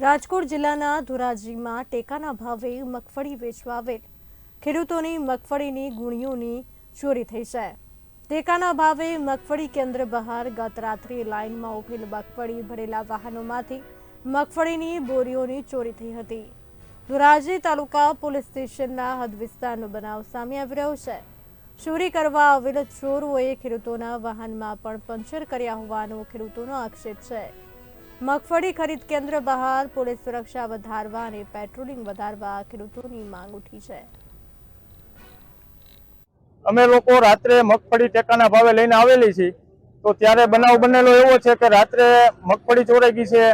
રાજકોટ જિલ્લાના ધોરાજીમાં ટેકાના ભાવે મગફળી વેચવા આવેલ. ખેડૂતોની મગફળીની ગુણીઓની ચોરી થઈ છે. ટેકાના ભાવે મગફળી કેન્દ્ર બહાર ગત રાત્રે લાઇનમાં ઉભેલ મગફળી ભરેલા વાહનોમાંથી મગફળીની બોરીઓની ચોરી થઈ હતી. ધોરાજી તાલુકા પોલીસ સ્ટેશનના હદ વિસ્તારનો બનાવ સામે આવી રહ્યો છે. ચોરી કરવા આવેલ ચોરોએ ખેડૂતોના વાહનમાં પણ પંચર કર્યા હોવાનો ખેડૂતોનો આક્ષેપ છે. મગફળી ખરીદ કેન્દ્ર બહાર, પોલીસ સુરક્ષા વધારવા અને પેટ્રોલિંગ વધારવા ખેડૂતોની માંગ ઉઠી છે. અમે લોકો રાત્રે મગફળી ટેકાના ભાવે લઈને આવેલી છીએ. તો ત્યારે બનાવ બનેલો એવો છે કે રાત્રે મગફળી ચોરાઈ ગઈ છે,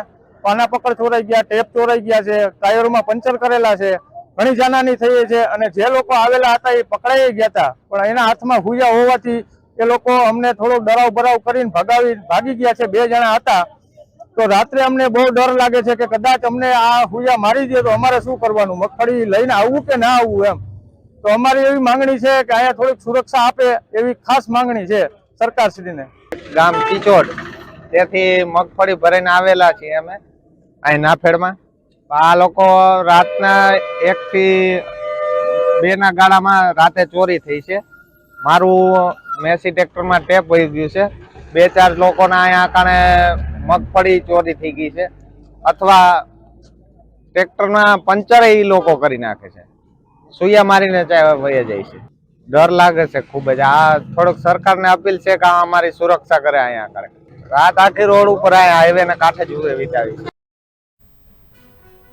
પાના પકડ ચોરાઈ ગયા, ટેપ ચોરાઈ ગયા છે, ટાયરોમાં પંચર કરેલા છે, ઘણી જાનાની થઈ છે અને જે લોકો આવેલા હતા એ પકડાઈ ગયા હતા. પણ એના હાથમાં હુયા હોવાથી એ લોકો અમને થોડો ડરાવ બરાવ કરીને ભગાવી ભાગી ગયા છે. બે જણા હતા. તો રાત્રે અમને બહુ ડર લાગે છે કે કદાચ અમને આ હુયા મારી દે તો અમારે શું કરવાનું? મગફળી લઈને આવવું કે ના આવવું એમ? તો અમારી એવી માંગણી છે કે અહીંયા થોડીક સુરક્ષા આપે એવી ખાસ માંગણી છે સરકારશ્રીને. ગામ ટીચોડ તેથી મગફળી ભરીને આવેલા છીએ અમે, અહીં નાફેડમાં. આ લોકો રાતના એક થી બે ના ગાળામાં રાતે ચોરી થઈ છે. મારું મેસી ટ્રેક્ટરમાં ટેપ વહી ગયું છે. બે ચાર લોકોના અહીંયા કારણે મગફળી ચોરી થઈ ગઈ છે. અથવા ટ્રેક્ટરના પંચર એ લોકો કરી નાખે છે. સુયા મારીને વહી જાય છે. ડર લાગે છે ખૂબ જ. આ થોડુંક સરકારને અપીલ છે કે આ અમારી સુરક્ષા કરે અહીંયા કરે રાત આખી રોડ ઉપર હાઈવે ને કાંઠે જ ઉભે વિતાવી.